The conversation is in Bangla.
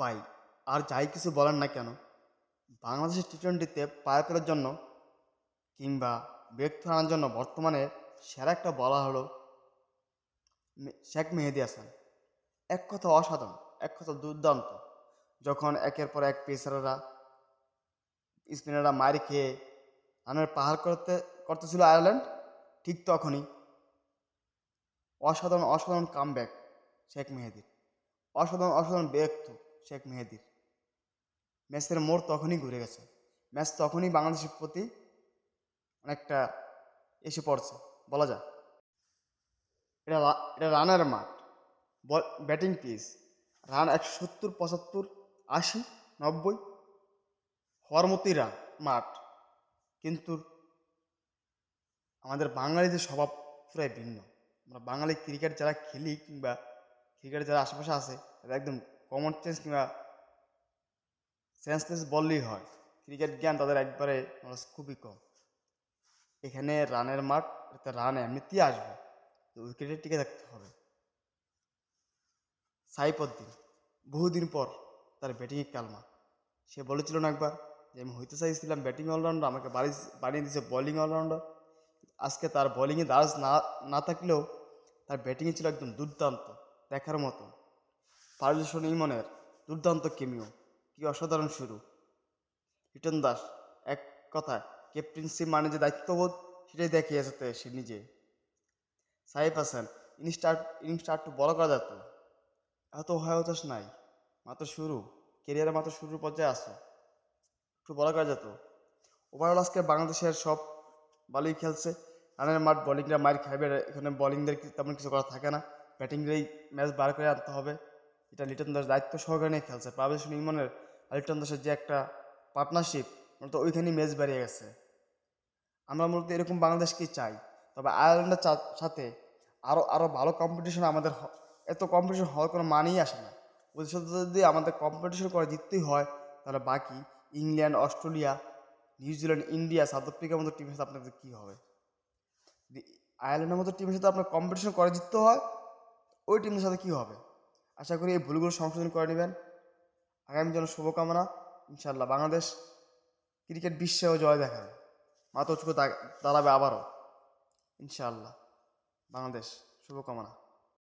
ভাই, আর যাই কিছু বলেন না কেন, বাংলাদেশের টি টোয়েন্টিতে পায়ে ফেরার জন্য কিংবা ব্যক্তি আনার জন্য বর্তমানে সেরা একটা বলা হলো শেখ মেহেদি হাসান। এক কথা অসাধারণ, এক কথা দুর্দান্ত। যখন একের পর এক পেসাররা, স্পিনাররা মারি খেয়ে রানের পাহাড় করতে, করতেছিল আয়ারল্যান্ড, ঠিক তখনই অসাধারণ অসাধারণ কামব্যাক শেখ মেহেদির। অসাধারণ অসাধারণ ব্যক্ত শেখ মেহেদির। ম্যাচের মোড় তখনই ঘুরে গেছে। ম্যাচ তখনই বাংলাদেশের প্রতি অনেকটা এসে পড়ছে। বলা যায় এটা এটা রানের মাঠ। বল, ব্যাটিং পিচ। রান একশো সত্তর, পঁচাত্তর, আশি, নব্বই। হওয়ার মতোই রান, মাঠ। কিন্তু আমাদের বাঙালিদের স্বভাব পুরাই ভিন্ন। আমরা বাঙালি ক্রিকেট যারা খেলি কিংবা ক্রিকেট যারা আশেপাশে আছে, তারা একদম কমন সেন্স কিংবা সেন্সলেস বললেই হয়। ক্রিকেট জ্ঞান তাদের একবারে নলেজ খুবই কম। এখানে রানের মাঠ রান এমনিতেই আসবে, তো উইকেটে টিকে থাকতে হবে। সাইপদ্দিন বহুদিন পর তার ব্যাটিংয়ে কালমা। সে বলেছিল না একবার যে, আমি হইতে চাইছিলাম ব্যাটিং অলরাউন্ডার আমাকে বাড়ি, বানিয়ে দিয়েছে বোলিং অলরাউন্ডার আজকে তার বোলিংয়ে দারাজ না না থাকলেও তার ব্যাটিংয়ে ছিল একদম দুর্দান্ত, দেখার মতো। পারদর্শন ইমনের দুর্দান্ত কেমিও। কি অসাধারণ শুরু। রিটন দাস, এক কথায় ক্যাপ্টেন্সি মানে যে দায়িত্ববোধ, সেটাই দেখিয়েছে সে নিজে। Saheb Hasan innings start innings start একটু বড় করা যেত এত হয় হতাশ নাই। মাত্র শুরু। কেরিয়ারে মাত্র শুরুর পর্যায়ে আসো একটু বড় করা যেত ওভারঅল আজকে বাংলাদেশের সব ভালোই খেলছে। রানের মাঠ বোলিংরা মার খাইবে। এখানে বোলিংদের তেমন কিছু করা থাকে না। ব্যাটিংরেই ম্যাচ বার করে আনতে হবে। এটা লিটন দাস দায়িত্ব সহকারে নিয়ে খেলছে। পারভেজ ইমনের আর লিটন দাসের যে একটা পার্টনারশিপ মূলত ওইখানেই ম্যাচ বেরিয়ে গেছে। আমরা মূলত এরকম বাংলাদেশকেই চাই। তবে আয়ারল্যান্ডের সাথে আরও আরও ভালো কম্পিটিশন আমাদের এত কম্পিটিশন হওয়ার কোনো মানেই আসে না। ভবিষ্যতে যদি আমাদের কম্পিটিশন করে জিততেই হয়, তাহলে বাকি England, Australia New Zealand India, South আফ্রিকার মতো টিমের সাথে আপনাদের কী হবে? যদি আয়ারল্যান্ডের মতো টিমের সাথে আপনার কম্পিটিশন করে জিততে হয়, ওই টিমের সাথে কী হবে? আশা করি এই ভুলগুলো সংশোধন করে নেবেন। আগামী জন্য শুভকামনা। ইনশাল্লাহ বাংলাদেশ ক্রিকেট বিশ্বেও জয় দেখাবে। মাথা উঁচু দাঁড়াবে আবারও। ইনশাআল্লাহ বাংলাদেশ শুভকামনা।